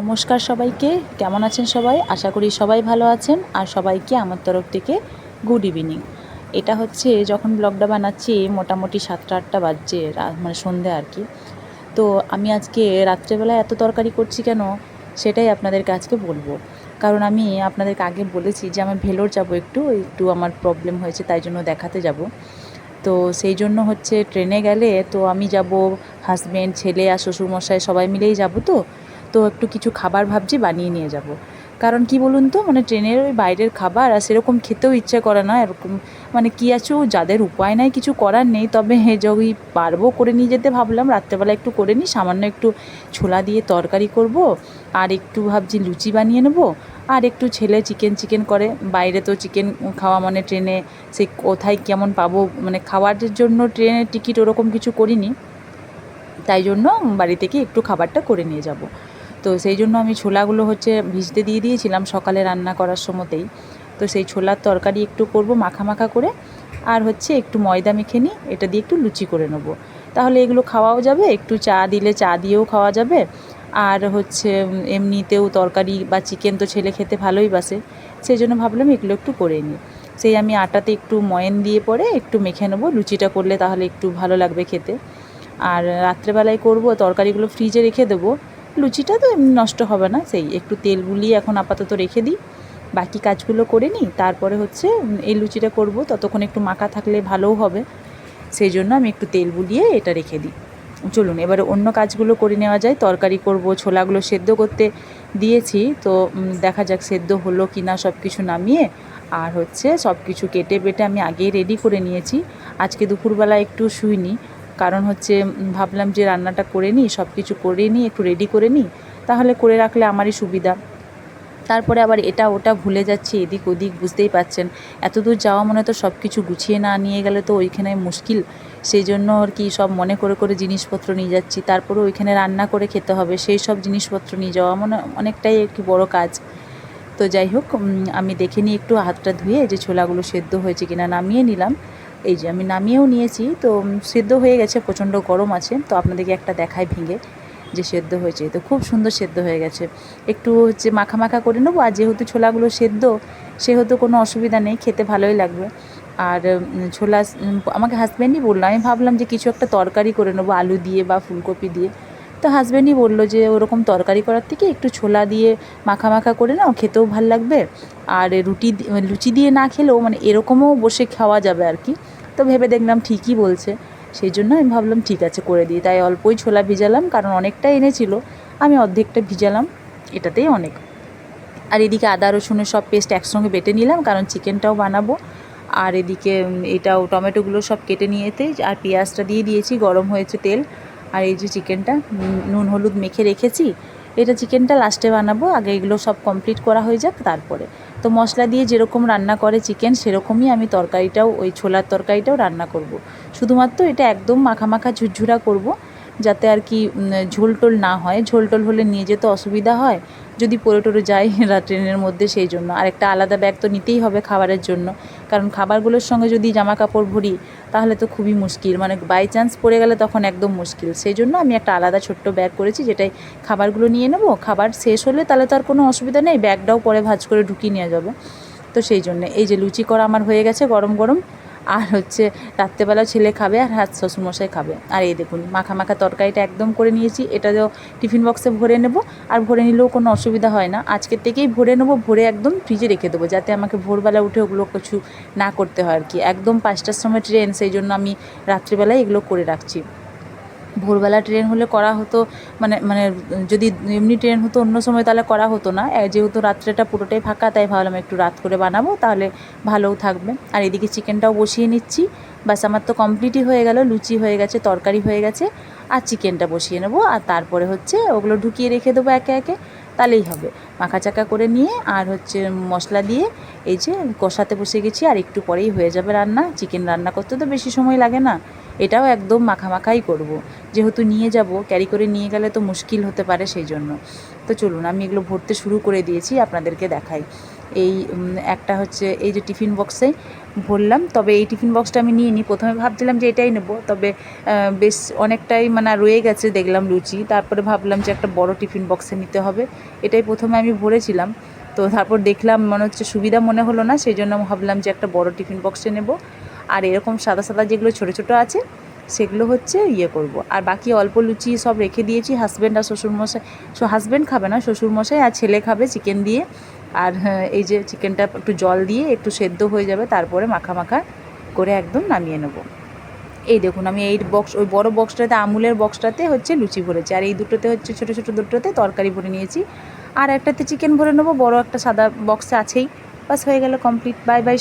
নমস্কার সবাইকে, কেমন আছেন সবাই? আশা করি সবাই ভালো আছেন আর সবাইকে আমার তরফ থেকে গুড ইভিনিং এটা হচ্ছে যখন ব্লগটা বানাচ্ছি, মোটামুটি সাতটা আটটা বাজছে মানে সন্ধে আর কি। তো আমি আজকে রাত্রেবেলায় এত তরকারি করছি কেন? সেটাই আপনাদেরকে আজকে বলব। কারণ আমি আপনাদেরকে আগে বলেছি যে আমি ভেলোর যাব একটু একটু আমার প্রবলেম হয়েছে, তাই জন্য দেখাতে যাব। তো সেই জন্য হচ্ছে ট্রেনে গেলে তো আমি যাব হাজব্যান্ড ছেলে আর শ্বশুরমশাই সবাই মিলেই যাব তো? তো একটু কিছু খাবার ভাবছি বানিয়ে নিয়ে যাব। কারণ কি বলুন তো মানে ট্রেনের ওই বাইরের খাবার আর সেরকম খেতেও ইচ্ছে করে না, এরকম মানে কি আছো, যাদের উপায় নাই, কিছু করার নেই, তবে যদি পারব করে নিয়ে যেতে ভাবলাম, রাত্রেবেলা একটু করে নিই, সামান্য একটু ছোলা দিয়ে তরকারি করব, আর একটু ভাবছি লুচি বানিয়ে নেব, আর একটু ছেলে চিকেন চিকেন করে, বাইরে তো চিকেন খাওয়া মানে ট্রেনে, সে কোথায় কেমন পাবো মানে খাওয়ার জন্য ট্রেনের টিকিট ওরকম কিছু করিনি, তাই জন্য বাড়ি থেকে একটু খাবারটা করে নিয়ে যাব। তো সেই জন্য আমি ছোলাগুলো হচ্ছে ভিজতে দিয়ে দিয়েছিলাম সকালে রান্না করার সময়তেই। তো সেই ছোলার তরকারি একটু করব মাখা মাখা করে, আর হচ্ছে একটু ময়দা মেখে নিই এটা দিয়ে একটু লুচি করে নেব। তাহলে এগুলো খাওয়াও যাবে, একটু চা দিলে চা দিয়েও খাওয়া যাবে, আর হচ্ছে এমনিতেও তরকারি বা চিকেন তো ছেলে খেতে ভালোই বাসে, সেই জন্য ভাবলাম এগুলো একটু করে নিই। সেই আমি আটাতে একটু ময়ন দিয়ে পরে একটু মেখে নেব, লুচিটা করলে তাহলে একটু ভালো লাগবে খেতে। আর রাত্রেবেলায় করব তরকারিগুলো ফ্রিজে রেখে দেবো লুচিটা তো এমনি নষ্ট হবে না, সেই একটু তেল বুলিয়ে এখন আপাতত রেখে দিই। বাকি কাজগুলো করে নিই, তারপরে হচ্ছে এই লুচিটা করব, ততক্ষণ একটু মাখা থাকলে ভালোও হবে। সেই জন্য আমি একটু তেল বুলিয়ে এটা রেখে দিই। চলুন, এবারে অন্য কাজগুলো করে নেওয়া যায়। তরকারি করব, ছোলাগুলো সেদ্ধ করতে দিয়েছি, তো দেখা যাক সেদ্ধ হলো কি না সব কিছু নামিয়ে, আর হচ্ছে সব কিছু কেটে বেটে আমি আগেই রেডি করে নিয়েছি। আজকে দুপুরবেলা একটু শুইনি কারণ হচ্ছে ভাবলাম যে রান্নাটা করে নিই সব কিছু করে নিই, একটু রেডি করে নিই, তাহলে করে রাখলে আমারই সুবিধা। তারপরে আবার এটা ওটা ভুলে যাচ্ছি, এদিক ওদিক বুঝতেই পাচ্ছেন এত দূর যাওয়া মানে তো সব কিছু গুছিয়ে না নিয়ে গেলে তো ওইখানে মুশকিল। সেই জন্য আর কি সব মনে করে করে জিনিসপত্র নিয়ে যাচ্ছি। তারপরে ওইখানে রান্না করে খেতে হবে, সেই সব জিনিসপত্র নিয়ে যাওয়া মনে অনেকটাই একটি বড় কাজ। তো যাই হোক আমি দেখে নিই একটু হাতটা ধুয়ে যে ছোলাগুলো সেদ্ধ হয়েছে কিনা নামিয়ে নিলাম। এই যে আমি নামিয়েও নিয়েছি, তো সেদ্ধ হয়ে গেছে, প্রচণ্ড গরম আছে, তো আপনাদেরকে একটা দেখায় ভেঙে যে সেদ্ধ হয়েছে। তো খুব সুন্দর সেদ্ধ হয়ে গেছে। একটু হচ্ছে মাখা মাখা করে নেব, আর যেহেতু ছোলাগুলো সেদ্ধ, সেহেতু কোনো অসুবিধা নেই, খেতে ভালোই লাগবে। আর ছোলা আমাকে হাজব্যান্ডই বলল, আমি ভাবলাম যে কিছু একটা তরকারি করে নেব, আলু দিয়ে বা ফুলকপি দিয়ে। তো হাজব্যান্ডই বলল যে ওরকম তরকারি করার থেকে একটু ছোলা দিয়ে মাখা মাখা করে নাও, খেতেও ভালো লাগবে। আর রুটি লুচি দিয়ে না খেলেও মানে এরকমও বসে খাওয়া যাবে আর কি। তো ভেবে দেখলাম ঠিকই বলছে। সেই জন্য আমি ভাবলাম, ঠিক আছে, করে দিই। তাই অল্পই ছোলা ভিজালাম, কারণ অনেকটা এনেছিল। আমি অর্ধেকটা ভিজালাম, এটাতেই অনেক। আর এদিকে আদা, রসুনের সব পেস্ট একসঙ্গে বেটে নিলাম, কারণ চিকেনটাও বানাবো। আর এদিকে এটাও, টমেটোগুলো সব কেটে নিয়েতে, আর পেঁয়াজটা দিয়ে দিয়েছি, গরম হয়েছে তেল। আর এই যে চিকেনটা নুন, হলুদ মেখে রেখেছি। এটা চিকেনটা লাস্টে বানাবো, আগে এগুলো সব কমপ্লিট করা হয়ে যাক, তারপরে তো মশলা দিয়ে যেরকম রান্না করে চিকেন, সেরকমই আমি তরকারিটাও, ওই ছোলার তরকারিটাও রান্না করব। শুধুমাত্র এটা একদম মাখা মাখা ঝুরঝুরা করব, যাতে আর কি ঝোলটোল ঝোল টোল না হয় ঝোলটোল হলে নিয়ে যেতে অসুবিধা হয় যদি পড়ে টরে যাই ট্রেনের মধ্যে সেই জন্য। আর একটা আলাদা ব্যাগ তো নিতেই হবে খাবারের জন্য। কারণ খাবারগুলোর সঙ্গে যদি জামা কাপড় ভরি, তাহলে তো খুবই মুশকিল। মানে বাই চান্স পড়ে গেলে তখন একদম মুশকিল। সেই জন্য আমি একটা আলাদা ছোট্ট ব্যাগ করেছি, যেটাই খাবারগুলো নিয়ে নেব। খাবার শেষ হলে তাহলে তো আর কোনো অসুবিধা নেই ব্যাগটাও পরে ভাজ করে ঢুকিয়ে নেওয়া যাবে। তো সেই জন্য এই যে লুচি করা আমার হয়ে গেছে, গরম গরম। আর হচ্ছে রাত্রেবেলা ছেলে খাবে আর হাত শ্বশুরমশাই খাবে। আর এই দেখুন, মাখা মাখা তরকারিটা একদম করে নিয়েছি এটাও টিফিন বক্সে ভরে নেব আর ভরে নিলেও কোনো অসুবিধা হয় না। আজকের থেকেই ভরে নেব, ভরে একদম ফ্রিজে রেখে দেবো যাতে আমাকে ভোরবেলা উঠে ওগুলো কিছু না করতে হয় আর কি। একদম পাঁচটার সময় ট্রেন, সেই জন্য আমি রাত্রিবেলায় এগুলো করে রাখছি। ভোরবেলা ট্রেন হলে করা হতো মানে মানে যদি এমনি ট্রেন হতো অন্য সময় তাহলে করা হতো না। যেহেতু রাত্রেটা পুরোটাই ফাঁকা, তাই ভাবলাম একটু রাত করে বানাবো, তাহলে ভালোও থাকবে। আর এদিকে চিকেনটাও বসিয়ে নিচ্ছি। বাস আমার তো কমপ্লিটই হয়ে গেল, লুচি হয়ে গেছে, তরকারি হয়ে গেছে, আর চিকেনটা বসিয়ে নেব। আর তারপরে হচ্ছে ওগুলো ঢুকিয়ে রেখে দেবো একে একে। তাহলেই হবে। মাখা চাকা করে নিয়ে আর হচ্ছে মশলা দিয়ে এই যে কষাতে বসে গেছি, আর একটু পরেই হয়ে যাবে রান্না। চিকেন রান্না করতে তো বেশি সময় লাগে না। এটাও একদম মাখা মাখাই করব। যেহেতু নিয়ে যাব ক্যারি করে নিয়ে গেলে তো মুশকিল হতে পারে সেই জন্য। তো চলুন, আমি এগুলো ভরতে শুরু করে দিয়েছি, আপনাদেরকে দেখাই। এই একটা হচ্ছে এই যে টিফিন বক্সে ভরলাম। তবে এই টিফিন বক্সটা আমি নিয়ে নিই প্রথমে ভাবছিলাম যে এটাই নেব। তবে বেশ অনেকটাই মানে রয়ে গেছে দেখলাম লুচি। তারপরে ভাবলাম যে একটা বড় টিফিন বক্সে নিতে হবে। এটাই প্রথমে আমি ভরেছিলাম। তো তারপর দেখলাম মনে হচ্ছে সুবিধা মনে হলো না। সেই জন্য ভাবলাম যে একটা বড় টিফিন বক্সে নেব। আর এরকম সাদা সাদা যেগুলো ছোটো ছোটো আছে, সেগুলো হচ্ছে ইয়ে করব। আর বাকি অল্প লুচি সব রেখে দিয়েছি। হাজব্যান্ড আর শ্বশুরমশাই হাজব্যান্ড খাবে না, শ্বশুরমশাই আর ছেলে খাবে চিকেন দিয়ে। আর হ্যাঁ, এই যে চিকেনটা একটু জল দিয়ে একটু সেদ্ধ হয়ে যাবে তারপরে মাখা মাখা করে একদম নামিয়ে নেব। এই দেখুন আমি এই বক্স ওই বড় বক্সটাতে আমুলের বক্সটাতে হচ্ছে লুচি ভরেছি। আর এই দুটোতে হচ্ছে ছোটো ছোটো দুটোতে তরকারি ভরে নিয়েছি। আর একটাতে চিকেন ভরে নেব বড় একটা সাদা বক্সে আছেই। বাস হয়ে গেল কমপ্লিট বাই বাই